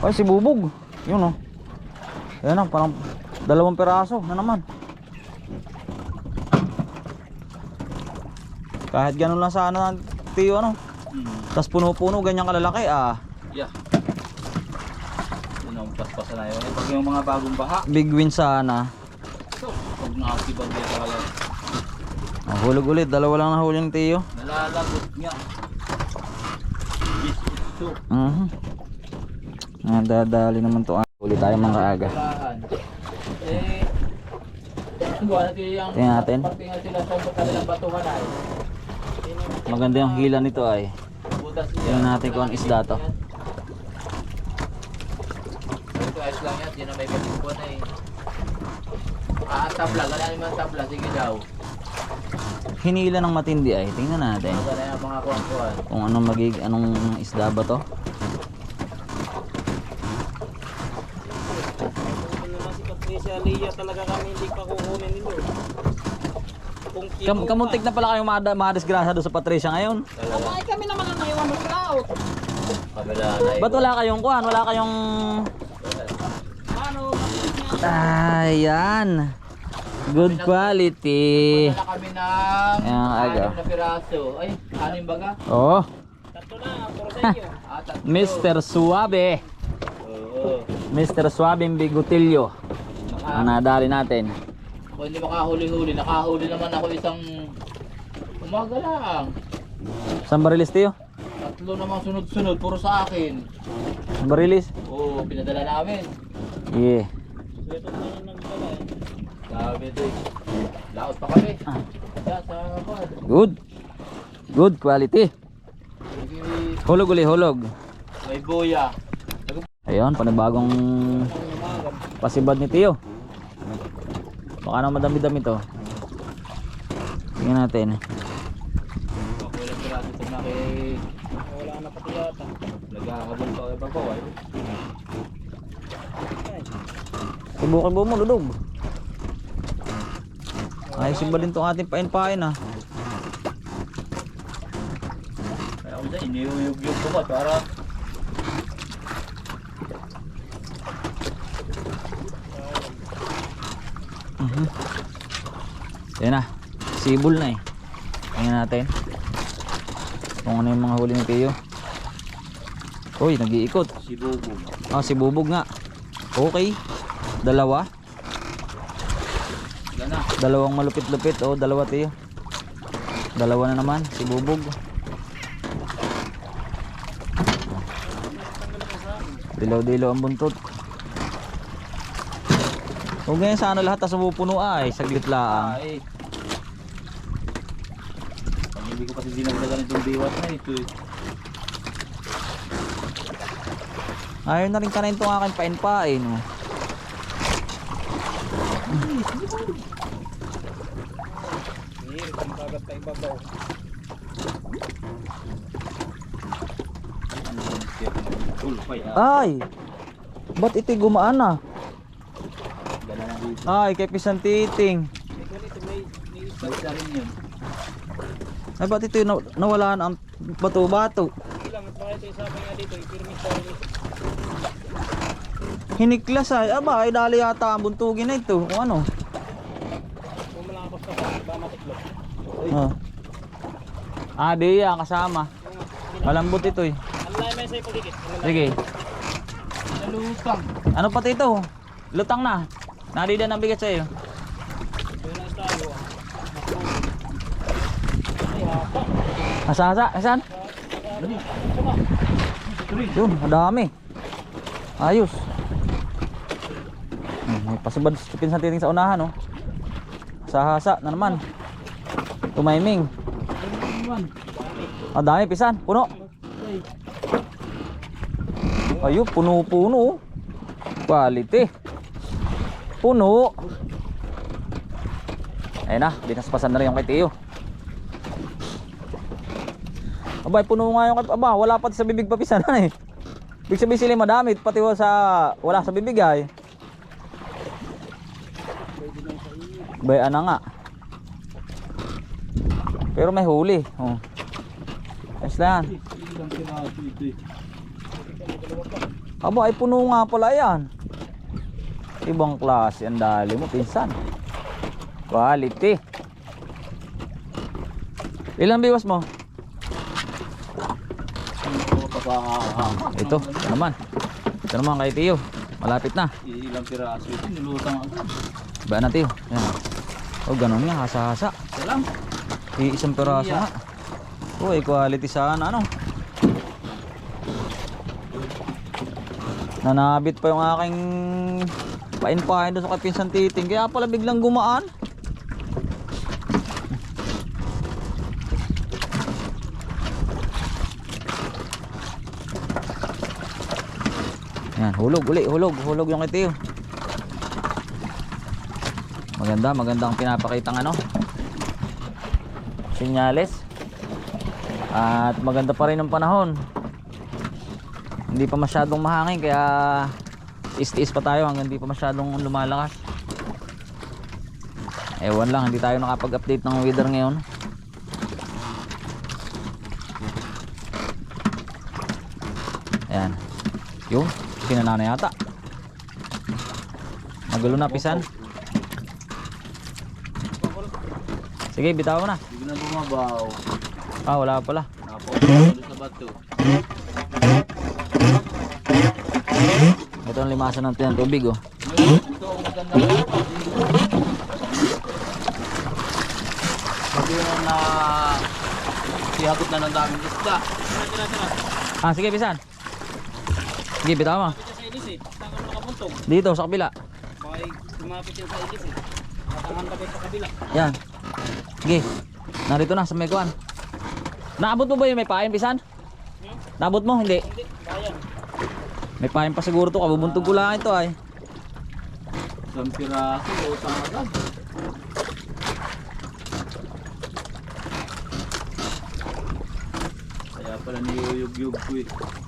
Ay, si Bubog. Yun oh. Ayan na, parang dalawang peraso na naman. Kahit ganun lang sana tiyo ano. Hmm. Tapos puno-puno, ganyan kalalaki ah. Yeah. Yun ang paspasan na yun. Eh, Pag yung mga bagong baha, Big win sana. so, pag nakakibag yan talaga, Ah, hulog ulit, dalawa lang nahuli ng tiyo. nalalagot. This is so. Mhm. Ah, dadali naman to. ah. Huli tayo mga kaaga. Yung Tingnan natin. Maganda yung hila nito ay. Tingnan natin kung ang isda to. Ito ayos lang yan, di na may pagkukuha na eh. Ah, tabla, ganahin mo ang tabla, sige daw. Hinila ng matindi ay. Tingnan natin. Ganahin ang mga kuhan-kuhan. Kung anong magig anong isda ba to? Ano naman si Lia talaga kami hindi pa kukunin nito. Kung Kam kamuntik na pala kayong mada madisgrasya doon sa Patricia ngayon. Ay kami naman ang naiwan ng cloud. kabila na. Ba't wala kayong kuhan? Wala kayong Ano? Ayan. Good quality. Wala kami ng Ayan, aga. anim na piraso. Ay, anim baga? Oh, Tatlo na, puro sa inyo. Ah, tatlo. Mr. Suabe. Oo. Mr. Suabe Bigotilyo. Ang nadali natin. kung hindi makahuli-huli, nakahuli naman ako isang umaga lang. Saan barilis tiyo? Tatlo namang sunod-sunod, puro sa akin. Saan barilis? Oo, pinadala namin. Yeah. Sabi ito. Laos pa kami. Ah. Good. Good quality. Hulog uli, hulog. May boya. Ayun, panibagong pasibad ni Tiyo. Baka na madami-dami to. Tingnan natin. Kay... Wala na pati yata. Pa kay Pagkaway. Subukan mo mo, ludog. Ay, sibalin tong ating pain-pain ah. Kaya ako dyan, iniyuyug-yug ko ba para... Mhm. Yan na. Sibol na eh. Tingnan natin. Kung ano yung mga huli ni Tiyo. Uy, nag-iikot. Si Bobo. Ah, si Bubog nga. Okay. Dalawa. Yan na. Dalawang malupit-lupit. Oh, dalawa tiyo. Dalawa na naman. Si Bubog. Dilaw-dilaw ang buntot. Huwag ngayon sana lahat tas pupuno ay. Saglit lang. Ay. Pag hindi ko kasi dinagdagan itong biwat na ito eh. Ayaw na rin ka na itong aking pain-pain. Oh. Ibabaw. Ano. Ay! Ba't ito'y gumaan ah? Dito. Ay, kay Pisan Titing. Ay, ba't ito'y na nawalaan ang bato-bato? Yung. Hiniklas ay. Aba, ay dali yata ang buntugin na ito. Kung ano? Ka pa, ba matiklop. Oh. Ah, di yan, kasama. Malambot ito eh. Sige. Ano pati ito? Lutang na. Nadida ng bigat sa'yo. Asa, asa, asan? Yun, madami. Ayos. Hmm, may pasubad pinsan titing sa unahan, oh. Sa-hasa na naman. Tumayming. Ah, dami pisan. Puno. Ayun, puno-puno. oh. Quality. Puno. Ayun na, binaspasan na rin yung kay Tiyo. Abay, puno nga yung aba, wala pati sa bibig papisanan eh. Ibig sabihin sila madami, pati sa wala sa bibig ay. Bay ana nga. Pero may huli. Oh. Ayos na eh. Aba, ay puno nga pala yan. Ibang klase ang dali mo, pinsan. Quality. Ilang biwas mo? Ito, ito naman. Ito naman kay Tiyo. Malapit na. Ilang piraso ito, nilutang agad. Ba na Tiyo. Yan. Oh, ganun nga, hasa-hasa. Salam. Iisang peraso nga. Uy, quality sana ano. Nanabit pa yung aking pain-pain doon sa kay Pinsan Titing. Kaya pala biglang gumaan. Yan, hulog uli, hulog, hulog yung itiyo. Maganda, maganda ang pinapakitang ano. Sinyales. At maganda pa rin ang panahon. Hindi pa masyadong mahangin kaya is-is pa tayo hanggang hindi pa masyadong lumalakas. Ewan lang, hindi tayo nakapag-update ng weather ngayon. Ayan. Yung, sinanana yata. Magulo na pisan. Sige, bitaw mo na. Hindi na bumabaw. Ah, wala pala. Napapalo sa bato. Ito ang limasan ng ng tubig oh. Ang Sabi na siyagot na ng daming isda. Ah, sige, pisan. Sige, bitaw mo. Eh? Dito, sa kabila. Bakit lumapit yan sa ilis eh. Tatangan ka sa kabila. Yan. Sige. Narito na sa may kuwan. Naabot mo ba yung may pain, pisan? Naabot mo? Hindi. Hindi, bayan. May pain pa siguro to. Kabubuntog ko lang ito ay. Isang piraso, utang agad. Kaya pala niyuyug-yug ko eh.